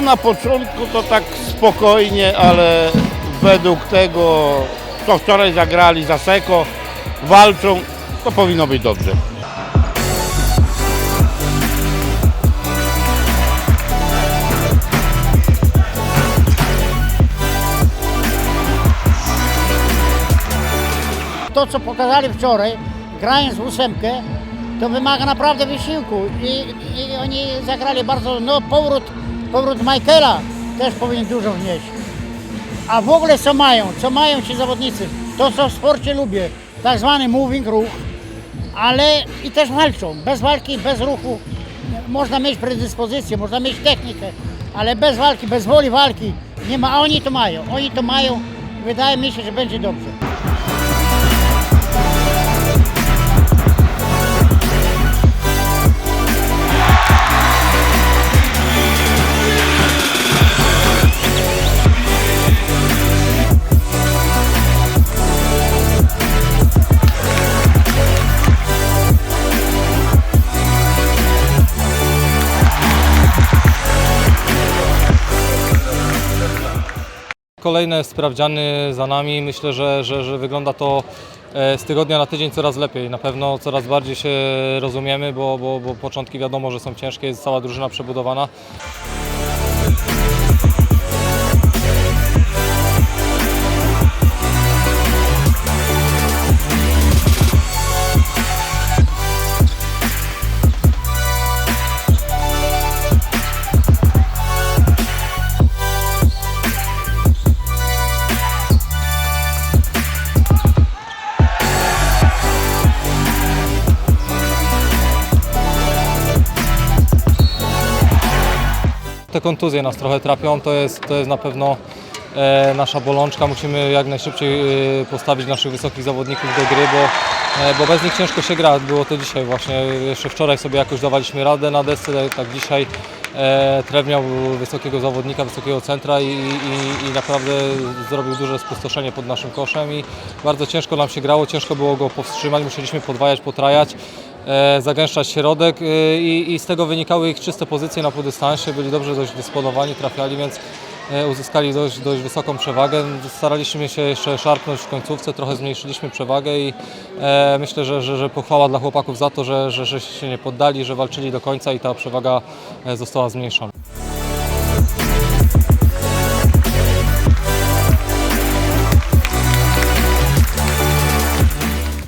na początku to tak spokojnie, ale według tego, co wczoraj zagrali za Seko, walczą, to powinno być dobrze. To, co pokazali wczoraj, grając w ósemkę, to wymaga naprawdę wysiłku i, i oni zagrali bardzo, no powrót, powrót Michaela też powinien dużo wnieść. A w ogóle co mają, co mają ci zawodnicy, to co w sporcie lubię, tak zwany moving ruch, ale i też walczą, bez walki, bez ruchu można mieć predyspozycję, można mieć technikę, ale bez walki, bez woli walki nie ma, a oni to mają, oni to mają, wydaje mi się, że będzie dobrze. Kolejne sprawdziany za nami. Myślę, że, że, że wygląda to e, z tygodnia na tydzień coraz lepiej. Na pewno coraz bardziej się rozumiemy, bo, bo, bo początki wiadomo, że są ciężkie, jest cała drużyna przebudowana. Te kontuzje nas trochę trapią, to jest, to jest na pewno e, nasza bolączka. Musimy jak najszybciej e, postawić naszych wysokich zawodników do gry, bo, e, bo bez nich ciężko się gra. Było to dzisiaj właśnie. Jeszcze wczoraj sobie jakoś dawaliśmy radę na desce, tak dzisiaj e, Trew miał wysokiego zawodnika, wysokiego centra i, i, i naprawdę zrobił duże spustoszenie pod naszym koszem i bardzo ciężko nam się grało, ciężko było go powstrzymać, musieliśmy podwajać, potrajać zagęszczać środek e, i, i z tego wynikały ich czyste pozycje na podystansie, byli dobrze dość dysponowani, trafiali, więc e, uzyskali dość, dość wysoką przewagę. Staraliśmy się jeszcze szarpnąć w końcówce, trochę zmniejszyliśmy przewagę i e, myślę, że, że, że pochwała dla chłopaków za to, że, że, że się nie poddali, że walczyli do końca i ta przewaga e, została zmniejszona.